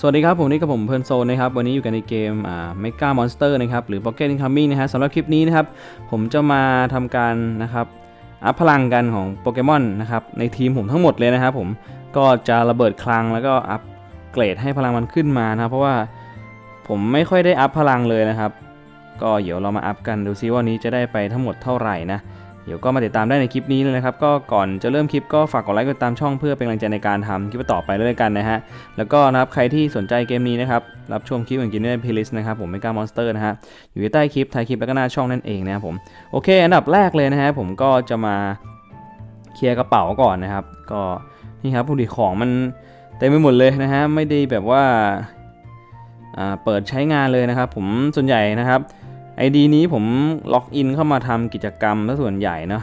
สวัสดีครับ ผมนี่กับผมเพลินโซนนะครับ วันนี้อยู่กันในเกมอ่าเมกามอนสเตอร์นะครับ หรือ Pocket Incoming นะฮะสำหรับคลิปนี้นะครับ ผมจะมาทำการนะครับ อัพพลังกันของโปเกมอนนะครับ ในทีมผมทั้งหมดเลยนะครับผมก็จะระเบิดคลังแล้วก็อัพเกรดให้พลังมันขึ้นมานะเพราะว่าผมไม่ค่อยได้อัพพลังเลยนะครับ ก็เดี๋ยวเรามาอัพกันดูซิว่าวันนี้จะได้ไปทั้งหมดเท่าไหร่นะ เดี๋ยวก็มาติดตามได้ในคลิปนี้เลยนะครับ ก็ก่อนจะเริ่มคลิปก็ฝากกดไลค์กดติดตามช่องเพื่อเป็นกำลังใจในการทำคลิปต่อไปด้วยกันนะฮะ แล้วก็นะครับใครที่สนใจเกมนี้นะครับ รับชมคลิปอย่างกินได้ในเพลย์ลิสต์นะครับผมไม่กล้ามอนสเตอร์นะฮะ อยู่ใต้คลิปท้ายคลิปแล้วก็หน้าช่องนั่นเองนะครับผม โอเค อันดับแรกเลยนะฮะผมก็จะมาเคลียร์กระเป๋าก่อนนะครับ ก็นี่ครับผู้ดีของมันเต็มไปหมดเลยนะฮะ ไม่ได้แบบว่าอ่าเปิดใช้งานเลยนะครับ ผมส่วนใหญ่นะครับ ID นี้ผมล็อกอินเข้ามาทำกิจกรรมซะส่วนใหญ่เนาะ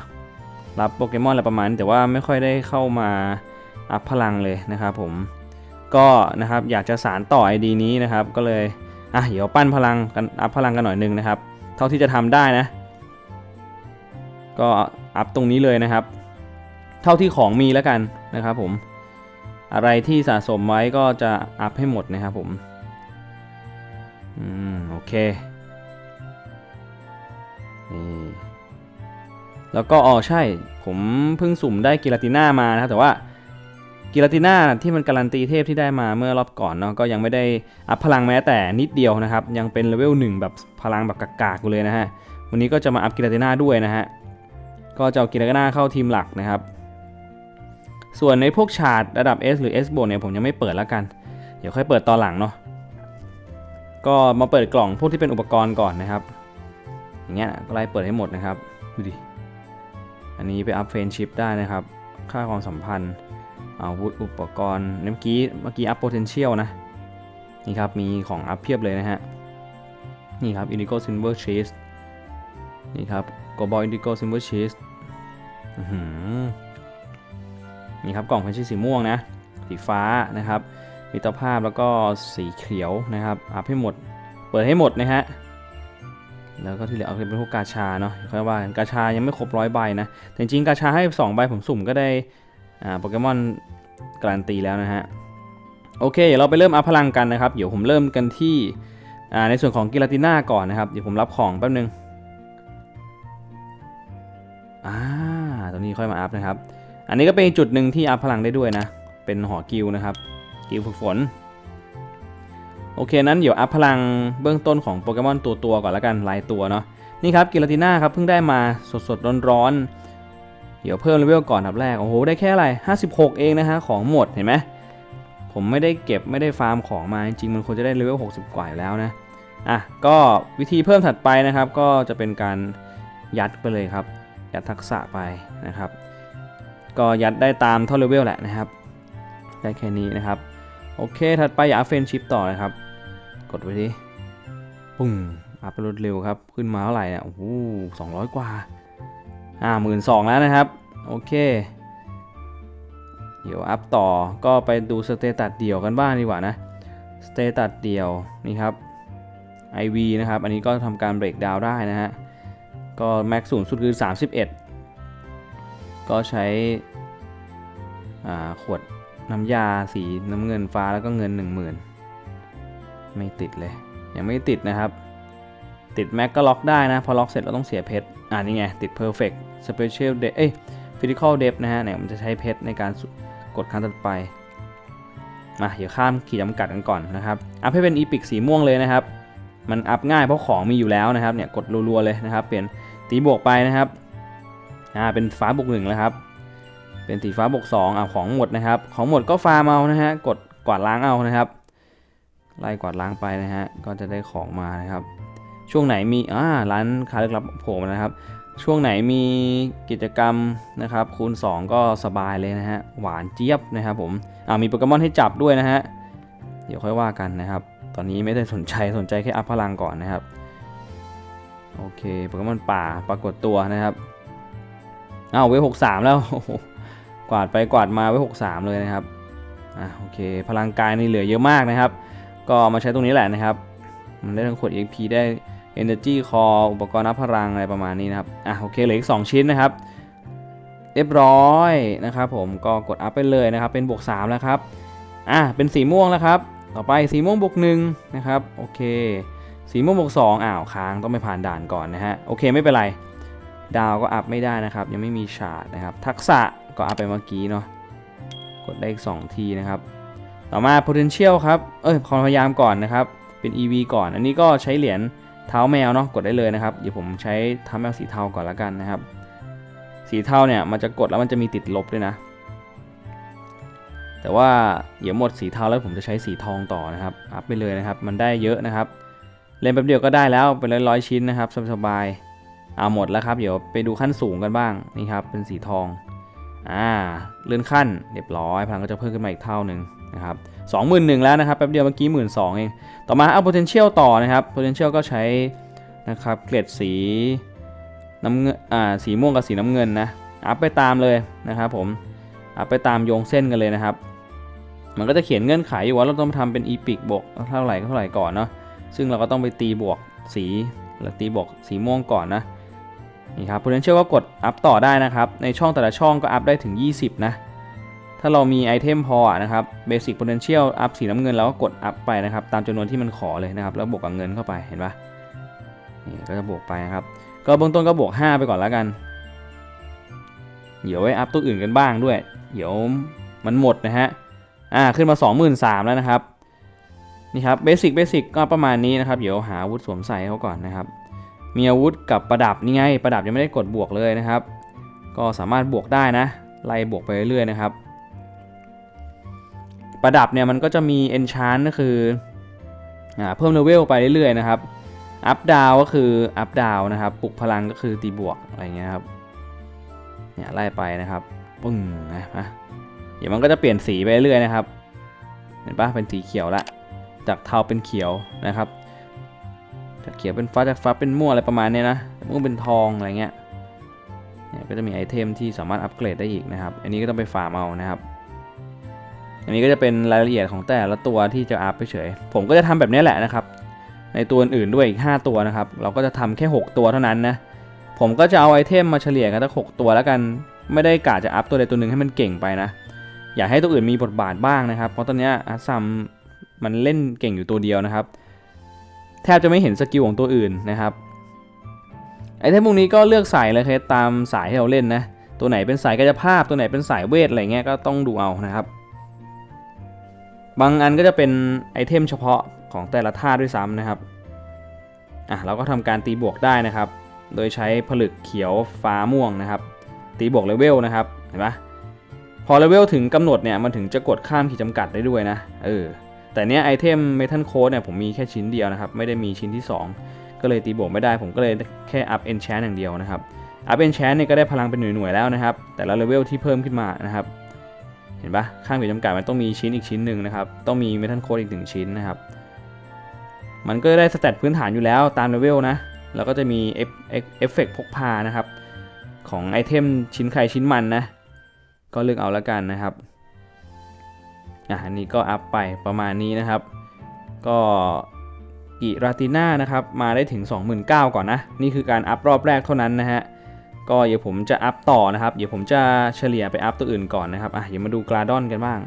รับโปเกมอนอะไรประมาณนี้แต่ว่าไม่ค่อยได้เข้ามาอัพพลังเลยนะครับผมก็นะครับอยากจะสารต่อ ID นี้นะครับ ก็เลยอะเดี๋ยวปั้นพลังกันอัพพลังกันหน่อยนึงนะครับ เท่าที่จะทำได้นะ ก็อัพตรงนี้เลยนะครับ เท่าที่ของมีแล้วกันนะครับผมอะไรที่สะสมไว้ก็จะอัพให้หมดนะครับผม อืม โอเค นี่แล้วก็อ๋อใช่ ผมเพิ่งสุ่มได้กิลาติน่ามานะครับแต่ว่ากิลาติน่าที่มันการันตีเทพที่ได้มาเมื่อรอบก่อนเนาะก็ยังไม่ได้อัพพลังแม้แต่นิดเดียวนะครับ ยังเป็นเลเวลหนึ่งแบบพลังแบบกากๆอยู่เลยนะฮะวันนี้ก็จะมาอัพกิลาติน่าด้วยนะฮะก็จะเอากิลาติน่าเข้าทีมหลักนะครับ ส่วนในพวกชาร์ดระดับ S หรือ S บวกเนี่ยผมยังไม่เปิดแล้วกัน เดี๋ยวค่อยเปิดตอนหลังเนาะก็มาเปิดกล่องพวกที่เป็นอุปกรณ์ก่อนนะครับ อย่างเงี้ยก็ไล่เปิดให้หมดนะครับดูดิอันนี้ไปอัพเฟรนชิพได้นะครับ ค่าความสัมพันธ์อาวุธอุปกรณ์เมื่อกี้เมื่อกี้อัพ potential นะนี่ครับมีของอัพเพียบเลยนะฮะนี่ครับ indigo silver cheese นี่ครับ global indigo silver cheese อื้อหือนี่ครับกล่องเพนชิสีม่วงนะสีฟ้านะครับมิตรภาพแล้วก็สีเขียวนะครับอัพให้หมด เปิดให้หมดนะฮะ แล้วก็ที่เหลือเอาเป็นพวกกาชาเนาะค่อยว่ากันกาชายังไม่ครบร้อยใบนะแต่จริงกาชาให้ 2 ใบผมสุ่มก็ได้อ่าโปเกมอนการันตีแล้วนะฮะโอเคเดี๋ยวเราไปเริ่มอัพพลังกันนะครับ เดี๋ยวผมเริ่มกันที่อ่าในส่วนของกิลาติน่าก่อนนะครับ เดี๋ยวผมรับของแป๊บนึงอ่าตรงนี้ค่อยมาอัพนะครับ อันนี้ก็เป็นจุดหนึ่งที่อัพพลังได้ด้วยนะ เป็นหอกิลนะครับ กิลฝึกฝน โอเคนั้นเดี๋ยวอัพพลังเบื้องต้นของโปเกมอนตัวตัวก่อนละกันรายตัวเนาะนี่ครับกิลาติน่าครับเพิ่งได้มาสดสดร้อนร้อนเดี๋ยวเพิ่มเลเวลก่อนอับแรกโอ้โหได้แค่อะไร 56 เองนะฮะของหมดเห็นไหมผมไม่ได้เก็บไม่ได้ฟาร์มของมาจริงมันควรจะได้เลเวล60 กว่าอยู่แล้วนะอะก็วิธีเพิ่มถัดไปนะครับก็จะเป็นการยัดไปเลยครับ ยัดทักษะไปนะครับ ก็ยัดได้ตามเท่าเลเวลแหละนะครับได้แค่นี้นะครับโอเคถัดไปอยากเฟนชิพต่อนะครับ กดไว้ดิปุ้งอัพไปรวดเร็วครับ ขึ้นมาเท่าไหร่เนี่ยโอ้โหสองร้อยกว่าอ่าหมื่นสองแล้วนะครับ โอเค เดี๋ยวอัพต่อก็ไปดูสเตตัสเดี่ยวกันบ้างดีกว่านะสเตตัสเดี่ยวนี่ครับ IV นะครับ อันนี้ก็ทำการเบรกดาวได้นะฮะ ก็แม็กสูงสุดคือ 31 ก็ใช้อ่าขวดน้ำยาสีน้ำเงินฟ้าแล้วก็เงิน 10,000 ไม่ติดเลย ยังไม่ติดนะครับ ติดแม็กก็ล็อกได้นะ พอล็อกเสร็จเราต้องเสียเพชรอ่านี่ไง ติด perfect special d e เอ้ย physical depth นะฮะเนี่ยมันจะใช้เพชรในการกดครั้งต่อไปมาเดี๋ยวข้ามขีดจำกัดกันก่อนนะครับอัพให้เป็นอีพิกสีม่วงเลยนะครับ มันอัพง่ายเพราะของมีอยู่แล้วนะครับเนี่ยกดรัวๆเลยนะครับ เปลี่ยนตีบวกไปนะครับอ่าเป็นฟ้าบวกหนึ่งแล้วครับ เป็นสีฟ้าบวก2อะของหมดนะครับ ของหมดก็ฟาร์มเอานะฮะกดกวาดล้างเอานะครับ ไล่กวาดล้างไปนะฮะก็จะได้ของมานะครับ ช่วงไหนมีอ่าร้านค้าลึกลับโผล่มานะครับ ช่วงไหนมีกิจกรรมนะครับคูณ 2 ก็สบายเลยนะฮะหวานเจี๊ยบนะครับผมอ่ามีโปเกมอนให้จับด้วยนะฮะเดี๋ยวค่อยว่ากันนะครับ ตอนนี้ไม่ได้สนใจสนใจแค่อัพพลังก่อนนะครับโอเคโปเกมอนป่าปรากฏตัวนะครับอ้าวเวฟหกสามแล้วกวาดไปกวาดมาไว้63เลยนะครับอะโอเค พลังกายนี่เหลือเยอะมากนะครับ ก็มาใช้ตรงนี้แหละนะครับ มันได้ทั้งขวด EXP ได้ Energy Core อุปกรณ์นับพลังอะไรประมาณนี้นะครับ อะโอเคเหลืออีก 2 ชิ้นนะครับ เรียบร้อยนะครับผมก็กดอัพไปเลยนะครับ เป็นบวก 3 แล้วครับ อะเป็นสีม่วงแล้วครับ ต่อไปสีม่วงบวกหนึ่งนะครับ โอเค สีม่วงบวกสองอ้าวค้างต้องไปผ่านด่านก่อนนะฮะ โอเคไม่เป็นไร ดาวก็อัพไม่ได้นะครับ ยังไม่มีฉาดนะครับ ทักษะก็อัพไปเมื่อกี้เนาะ กดได้อีก 2 ทีนะครับ ต่อมา potential ครับ เอ้ยความพยายามก่อนนะครับ เป็น EV ก่อน อันนี้ก็ใช้เหรียญเท้าแมวเนาะ กดได้เลยนะครับ เดี๋ยวผมใช้เท้าแมวสีเทาก่อนละกันนะครับ สีเทาเนี่ยมันจะกดแล้วมันจะมีติดลบด้วยนะ แต่ว่าเดี๋ยวหมดสีเทาแล้วผมจะใช้สีทองต่อนะครับ อัพไปเลยนะครับ มันได้เยอะนะครับ เล่นแป๊บเดียวก็ได้แล้วเป็นร้อยๆชิ้นนะครับสบายๆเอาหมดแล้วครับ เดี๋ยวไปดูขั้นสูงกันบ้าง นี่ครับ เป็นสีทอง อ่า เลื่อนขั้น เรียบร้อย พลังก็จะเพิ่มขึ้นมาอีกเท่าหนึ่ง นะครับสองหมื่นหนึ่งแล้วนะครับแป๊บเดียวเมื่อกี้หมื่นสองเอง ต่อมาเอา potential ต่อนะครับ potential ก็ใช้นะครับเกล็ดสีน้ำเงินอ่าสีม่วงกับสีน้ำเงินนะอัพไปตามเลยนะครับผมอัพไปตามโยงเส้นกันเลยนะครับ มันก็จะเขียนเงื่อนไขอยู่ว่าเราต้องทำเป็น epic บวกเท่าไหร่ก็เท่าไหร่ก่อนเนาะซึ่งเราก็ต้องไปตีบวกสีหรือตีบวกสีม่วงก่อนนะนี่ครับ potential ก็กดอัพต่อได้นะครับ ในช่องแต่ละช่องก็อัพได้ถึง 20 นะ ถ้าเรามีไอเทมพอนะครับ basic potential อัพสีน้ำเงินแล้วก็กดอัพไปนะครับ ตามจำนวนที่มันขอเลยนะครับ แล้วบวกกับเงินเข้าไปเห็นปะนี่ก็จะบวกไปนะครับ ก็เบื้องต้นก็บวก 5 ไปก่อนแล้วกัน เดี๋ยวไว้อัพตัวอื่นกันบ้างด้วย เดี๋ยวมันหมดนะฮะ อ่า ขึ้นมา 23,000แล้วนะครับ นี่ครับ basic basic ก็ประมาณนี้นะครับ เดี๋ยวหาอาวุธสวมใส่เขาก่อนนะครับ มีอาวุธกับประดับนี่ไง ประดับยังไม่ได้กดบวกเลยนะครับ ก็สามารถบวกได้นะ ไล่บวกไปเรื่อยๆนะครับ ประดับเนี่ยมันก็จะมี enchant ก็คืออ่าเพิ่มเลเวลไปเรื่อยๆนะครับอัพดาวก็คืออัพดาวนะครับปลุกพลังก็คือตีบวกอะไรเงี้ยครับเนี่ยไล่ไปนะครับปึ้งนะมาเดี๋ยวมันก็จะเปลี่ยนสีไปเรื่อยๆนะครับ เห็นปะเป็นสีเขียวละ จากเทาเป็นเขียวนะครับ จากเขียวเป็นฟ้าจากฟ้าเป็นม่วงอะไรประมาณเนี้ยนะม่วงเป็นทองอะไรเงี้ยเนี่ยก็จะมีไอเทมที่สามารถอัปเกรดได้อีกนะครับ อันนี้ก็ต้องไปฟาร์มเอานะครับ อันนี้ก็จะเป็นรายละเอียดของแต่ละตัวที่จะอัพไปเฉย ผมก็จะทำแบบนี้แหละนะครับ ในตัวอื่นด้วยอีก 5 ตัวนะครับ เราก็จะทำแค่ 6 ตัวเท่านั้นนะ ผมก็จะเอาไอเทมมาเฉลี่ยกันทั้ง6ตัวแล้วกัน ไม่ได้กะจะอัพตัวใดตัวหนึ่งให้มันเก่งไปนะ อยากให้ตัวอื่นมีบทบาทบ้างนะครับ เพราะตอนนี้อาซัมมันเล่นเก่งอยู่ตัวเดียวนะครับ แทบจะไม่เห็นสกิลของตัวอื่นนะครับ ไอเทมพวกนี้ก็เลือกใส่เลยครับตามสายที่เราเล่นนะ ตัวไหนเป็นสายกายภาพ ตัวไหนเป็นสายเวทอะไรเงี้ยก็ต้องดูเอานะครับ บางอันก็จะเป็นไอเทมเฉพาะของแต่ละธาตุด้วยซ้ำนะครับอะเราก็ทำการตีบวกได้นะครับ โดยใช้ผลึกเขียวฟ้าม่วงนะครับ ตีบวกเลเวลนะครับเห็นปะพอเลเวลถึงกำหนดเนี่ยมันถึงจะกดข้ามขีดจำกัดได้ด้วยนะเออแต่เนี้ยไอเทมเมทัลโค้ดเนี่ยผมมีแค่ชิ้นเดียวนะครับ ไม่ได้มีชิ้นที่ 2 ก็เลยตีบวกไม่ได้ ผมก็เลยแค่อัพเอนแชนอย่างเดียวนะครับอัพเอนแชนเนี่ยก็ได้พลังเป็นหน่วยๆแล้วนะครับ แต่ละเลเวลที่เพิ่มขึ้นมานะครับ ห็นปะข้ามขีดจำกัดมันต้องมีชิ้นอีกชิ้นหนึ่งนะครับ ต้องมีเมทัลโคดอีกหนึ่งชิ้นนะครับ มันก็ได้สเตตพื้นฐานอยู่แล้วตามเลเวลนะ แล้วก็จะมีเอฟเอฟเฟกพกพานะครับ ของไอเทมชิ้นใครชิ้นมันนะ ก็เลือกเอาแล้วกันนะครับ อะอันนี้ก็อัพไปประมาณนี้นะครับ ก็กิราติน่านะครับ มาได้ถึง 29,000 ก่อนนะ นี่คือการอัพรอบแรกเท่านั้นนะฮะ ก็เดี๋ยวผมจะอัพต่อนะครับ เดี๋ยวผมจะเฉลี่ยไปอัพตัวอื่นก่อนนะครับอะเดี๋ยวมาดูกราดอนกันบ้าง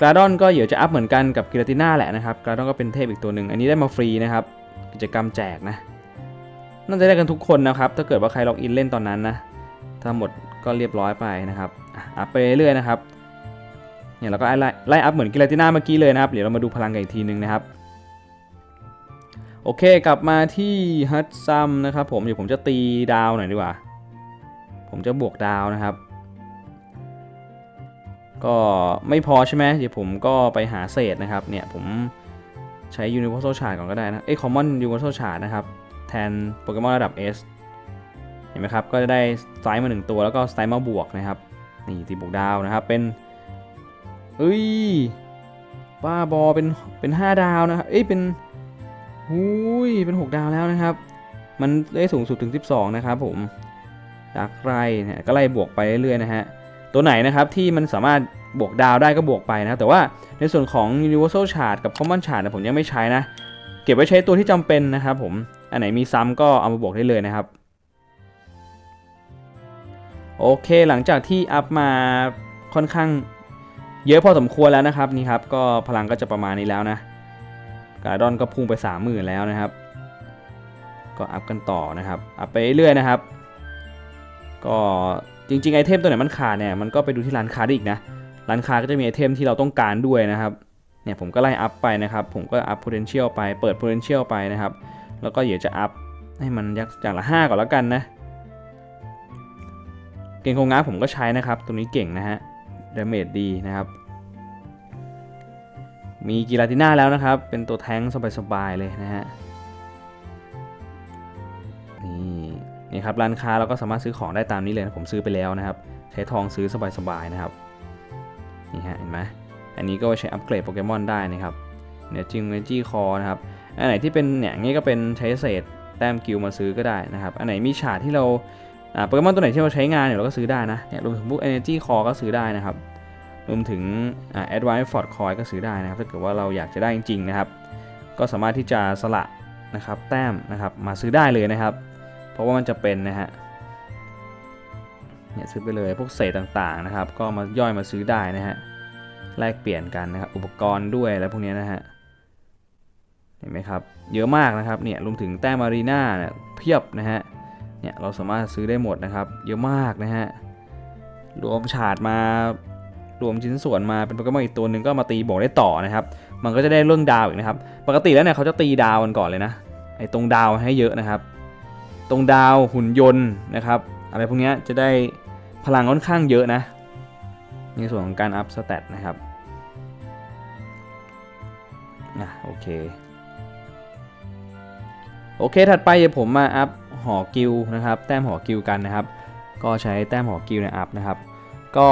กราดอนก็เดี๋ยวจะอัพเหมือนกันกับกิรติน่าแหละนะครับกราดอนก็เป็นเทพอีกตัวหนึ่งอันนี้ได้มาฟรีนะครับ กิจกรรมแจกนะ น่าจะได้กันทุกคนนะครับ ถ้าเกิดว่าใครล็อกอินเล่นตอนนั้นนะถ้าหมดก็เรียบร้อยไปนะครับอัพไปเรื่อยๆนะครับเนี่ยเราก็ไล่ไล่อัพเหมือนกิลติน่าเมื่อกี้เลยนะครับ เดี๋ยวเรามาดูพลังกันอีกทีนึงนะครับโอเคกลับมาที่ฮัตซัมนะครับผมเดี๋ยวผมจะตีดาวหน่อยดีกว่า ผมจะบวกดาวนะครับ ก็ไม่พอใช่ไหมเดี๋ยวผมก็ไปหาเศษนะครับ เนี่ยผมใช้ Universal Shard ก่อนก็ได้นะ เอ้ย Common Universal Shard นะครับ แทนโปเกมอนระดับ S เห็นไหมครับ ก็จะได้สไตล์มาหนึ่งตัวแล้วก็สไตล์มาบวกนะครับ นี่ตีบวกดาวนะครับ เป็น เอ้ย บ้าบอ เป็น เป็น 5 ดาวนะครับ เอ้ย เป็นหุยเป็น 6 ดาวแล้วนะครับ มันได้สูงสุดถึง 12 นะครับผม จากไรเนี่ยก็ไล่บวกไปเรื่อยๆนะฮะ ตัวไหนนะครับที่มันสามารถบวกดาวได้ก็บวกไปนะครับ แต่ว่าในส่วนของ Universal Shard กับ Common Shard นะผมยังไม่ใช้นะ เก็บไว้ใช้ตัวที่จำเป็นนะครับผม อันไหนมีซ้ำก็เอามาบวกได้เลยนะครับ โอเคหลังจากที่อัพมาค่อนข้างเยอะพอสมควรแล้วนะครับนี่ครับก็พลังก็จะประมาณนี้แล้วนะการดอนก็พุ่งไป 30,000 แล้วนะครับ ก็อัพกันต่อนะครับ อัพไปเรื่อยๆนะครับ ก็จริงๆไอเทมตัวไหนมันขาดเนี่ยมันก็ไปดูที่ร้านค้าได้อีกนะร้านค้าก็จะมีไอเทมที่เราต้องการด้วยนะครับเนี่ยผมก็ไล่อัพไปนะครับ ผมก็อัพ potential ไปเปิด potential ไปนะครับ แล้วก็เดี๋ยวจะอัพให้มันยักอย่างละ 5 ก่อนแล้วกันนะ เก่งโคงง้าผมก็ใช้นะครับ ตัวนี้เก่งนะฮะดาเมจดีนะครับ มีกีราติน่าแล้วนะครับ เป็นตัวแท้งสบายๆเลยนะฮะนี่ นี่ครับร้านค้าเราก็สามารถซื้อของได้ตามนี้เลยนะผมซื้อไปแล้วนะครับ ใช้ทองซื้อสบายๆนะครับนี่ฮะเห็นไหมอันนี้ก็ไว้ใช้อัปเกรดโปเกมอนได้นะครับเนี่ยจิงเนจี้คอนะครับอันไหนที่เป็นเนี่ยงี้ก็เป็นใช้เศษแต้มกิลมาซื้อก็ได้นะครับ อันไหนมีฉาดที่เราโปเกมอนตัวไหนที่เราใช้งานเนี่ยเราก็ซื้อได้นะเนี่ยรวมถึงพวก Energy Core ก็ซื้อได้นะครับ รวมถึงอ่า Advanced Fort Coin ก็ซื้อได้นะครับถ้าเกิดว่าเราอยากจะได้จริงๆนะครับ ก็สามารถที่จะสละนะครับแต้มนะครับมาซื้อได้เลยนะครับ เพราะว่ามันจะเป็นนะฮะเนี่ยซื้อไปเลยพวกเศษต่างๆนะครับ ก็มาย่อยมาซื้อได้นะฮะแลกเปลี่ยนกันนะครับอุปกรณ์ด้วยอะไรพวกนี้นะฮะเห็นไหมครับเยอะมากนะครับเนี่ยรวมถึงแต้มารีนาเนี่ยเพียบนะฮะเนี่ยเราสามารถซื้อได้หมดนะครับ เยอะมากนะฮะรวมฉาดมารวมชิ้นส่วนมาเป็นโปเกมอนอีกตัวหนึ่งก็มาตีบวกได้ต่อนะครับ มันก็จะได้เรื่องดาวอีกนะครับ ปกติแล้วเนี่ยเขาจะตีดาวกันก่อนเลยนะไอ้ตรงดาวให้เยอะนะครับ ตรงดาวหุ่นยนต์นะครับ อะไรพวกนี้จะได้พลังค่อนข้างเยอะนะ ในส่วนของการอัพสเตตนะครับนะโอเค โอเค ถัดไปเดี๋ยวผมมาอัพหอกิลนะครับ แต้มหอกิลกันนะครับ ก็ใช้แต้มหอกิลในอัพนะครับ ก็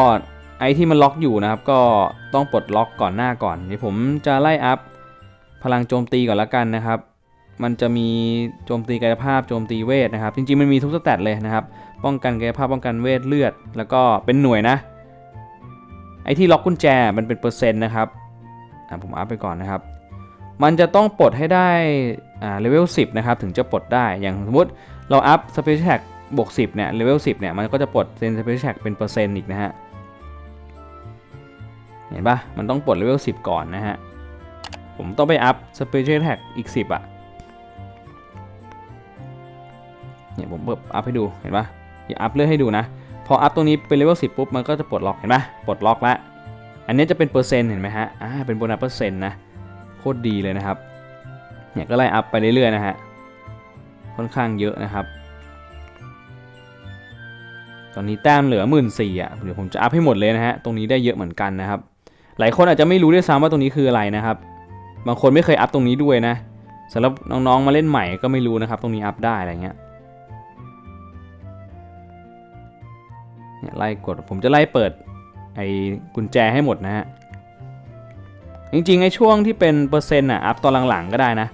ไอที่มันล็อกอยู่นะครับ ก็ต้องปลดล็อกก่อนหน้าก่อนเดี๋ยวผมจะไล่อัพพลังโจมตีก่อนละกันนะครับ มันจะมีโจมตีกายภาพโจมตีเวทนะครับ จริงๆมันมีทุกสเตตเลยนะครับ ป้องกันกายภาพป้องกันเวทเลือด แล้วก็เป็นหน่วยนะ ไอที่ล็อกกุญแจมันเป็นเปอร์เซ็นต์นะครับอะผมอัพไปก่อนนะครับ มันจะต้องปลดให้ได้อ่าเลเวล10 นะครับ ถึงจะปลดได้อย่างสมมติเราอัพสเปเชียลแท็กบวก10เนี่ยเลเวล10เนี่ยมันก็จะปลดเซนสเปเชียลแท็กเป็นเปอร์เซ็นต์อีกนะฮะเห็นปะมันต้องปลดเลเวล10 ก่อนนะฮะผมต้องไปอัพสเปเชียลแท็กอีก 10อะ เนี่ยผมเปิดอัพให้ดูเห็นปะอย่าอัพเลื่อนให้ดูนะ พออัพตรงนี้เป็นเลเวล10ปุ๊บมันก็จะปลดล็อกเห็นปะปลดล็อกแล้วอันนี้จะเป็นเปอร์เซ็นต์เห็นไหมฮะอ่าเป็นโบนัสเปอร์เซ็นต์นะโคตรดีเลยนะครับเนี่ยก็ไล่อัพไปเรื่อยๆนะฮะค่อนข้างเยอะนะครับ ตอนนี้แต้มเหลือหมื่นสี่อะเดี๋ยวผมจะอัพให้หมดเลยนะฮะตรงนี้ได้เยอะเหมือนกันนะครับ หลายคนอาจจะไม่รู้ด้วยซ้ำว่าตรงนี้คืออะไรนะครับ บางคนไม่เคยอัพตรงนี้ด้วยนะสำหรับน้องๆมาเล่นใหม่ก็ไม่รู้นะครับ ตรงนี้อัพได้อะไรเงี้ย เนี่ยไล่กดผมจะไล่เปิดไอ้กุญแจให้หมดนะฮะจริงๆไอ้ช่วงที่เป็นเปอร์เซ็นต์อะอัพตอนหลังๆก็ได้นะ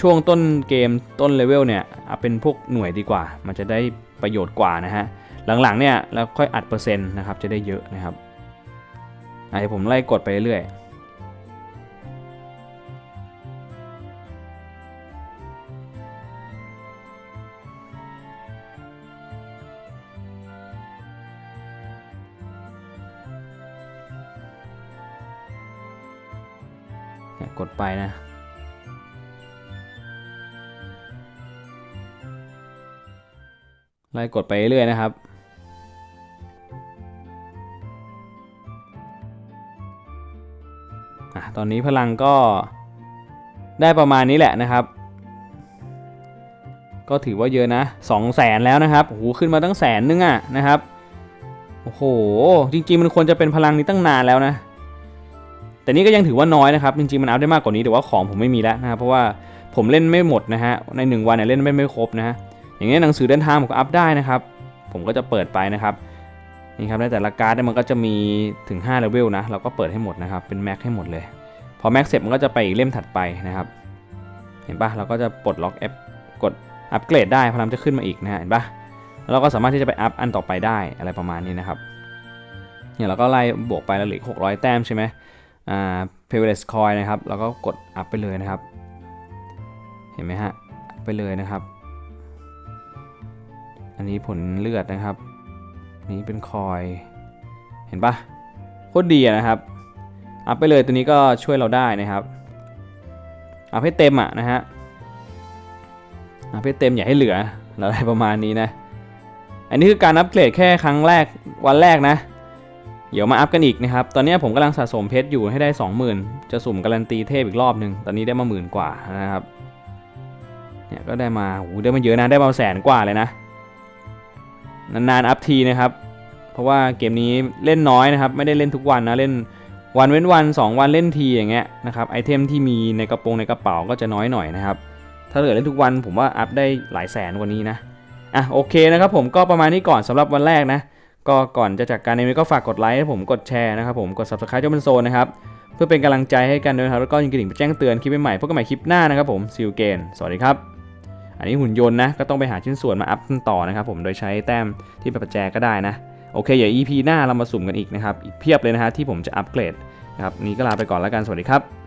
ช่วงต้นเกมต้นเลเวลเนี่ยอัพเป็นพวกหน่วยดีกว่า มันจะได้ประโยชน์กว่านะฮะหลังๆเนี่ยแล้วค่อยอัดเปอร์เซ็นต์นะครับจะได้เยอะนะครับไอ้ผมไล่กดไปเรื่อยๆ กดไปนะ ไล่กดไปเรื่อยนะครับอะตอนนี้พลังก็ได้ประมาณนี้แหละนะครับ ก็ถือว่าเยอะนะ2 0 0แสนแล้วนะครับโอ้โหขึ้นมาตั้งแสนนึงอะนะครับโอ้โหจริงๆมันควรจะเป็นพลังนี้ตั้งนานแล้วนะ แต่นี่ก็ยังถือว่าน้อยนะครับ จริงๆ มันเอาได้มากกว่านี้แต่ว่าของผมไม่มีแล้วนะครับเพราะว่าผมเล่นไม่หมดนะฮะใน 1 วันเนี่ยเล่นไม่ไม่ครบนะฮะอย่างนี้หนังสือเดินทางผมก็อัพได้นะครับ ผมก็จะเปิดไปนะครับนี่ครับในแต่ละการ์ดเนี่ยมันก็จะมีถึง5เลเวลนะเราก็เปิดให้หมดนะครับเป็นแม็กให้หมดเลยพอแม็กเสร็จมันก็จะไปอีกเล่มถัดไปนะครับ เห็นปะเราก็จะปลดล็อกแอปกดอัปเกรดได้พลังจะขึ้นมาอีกนะฮะเห็นปะแล้วเราก็สามารถที่จะไปอัพอันต่อไปได้อะไรประมาณนี้นะครับเนี่ยเราก็ไล่บวกไปแล้วเหลือหกร้อยแต้มใช่ไหม อ่า p r i v i l e g e coin นะครับเราก็กดอัพไปเลยนะครับ เห็นไหมฮะ ไปเลยนะครับ อันนี้ผลเลือดนะครับ นี้เป็นคอย เห็นปะโคตรดีอะนะครับ อัพไปเลยตัวนี้ก็ช่วยเราได้นะครับ อัพให้เต็มอะนะฮะ อัพให้เต็มอย่าให้เหลืออะไรประมาณนี้นะ อันนี้คือการอัปเกรดแค่ครั้งแรกวันแรกนะ เดี๋ยวมาอัพกันอีกนะครับ ตอนนี้ผมกำลังสะสมเพชรอยู่ให้ได้ 20,000 จะสุ่มการันตีเทพอีกรอบหนึ่งตอนนี้ได้มาหมื่นกว่านะครับ เนี่ยก็ได้มาโอ้โหได้มาเยอะนะได้มาแสนกว่าเลยนะ นานๆอัพทีนะครับ เพราะว่าเกมนี้เล่นน้อยนะครับ ไม่ได้เล่นทุกวันนะเล่นวันเว้นวัน 2 วันเล่นทีอย่างเงี้ยนะครับไอเทมที่มีในกระโปรงในกระเป๋าก็จะน้อยหน่อยนะครับ ถ้าเกิดเล่นทุกวันผมว่าอัพได้หลายแสนกว่านี้นะอะโอเคนะครับผมก็ประมาณนี้ก่อนสำหรับวันแรกนะ ก็ก่อนจะจากการในนี้ก็ฝากกดไลค์ให้ผมกดแชร์นะครับผมกด subscribe เจ้าเป็นโซนนะครับ เพื่อเป็นกำลังใจให้กันด้วยนะครับแล้วก็ยิงกระดิ่งแจ้งเตือนคลิปใหม่ๆพบกันใหม่คลิปหน้านะครับผมซิลเกนสวัสดีครับอันนี้หุ่นยนต์นะก็ต้องไปหาชิ้นส่วนมาอัพกันต่อนะครับผมโดยใช้แต้มที่เป็นประแจก็ได้นะโอเคเดี๋ยว EP หน้าเรามาสุ่มกันอีกนะครับอีกเพียบเลยนะฮะที่ผมจะอัปเกรดนะครับนี้ก็ลาไปก่อนแล้วกันสวัสดีครับ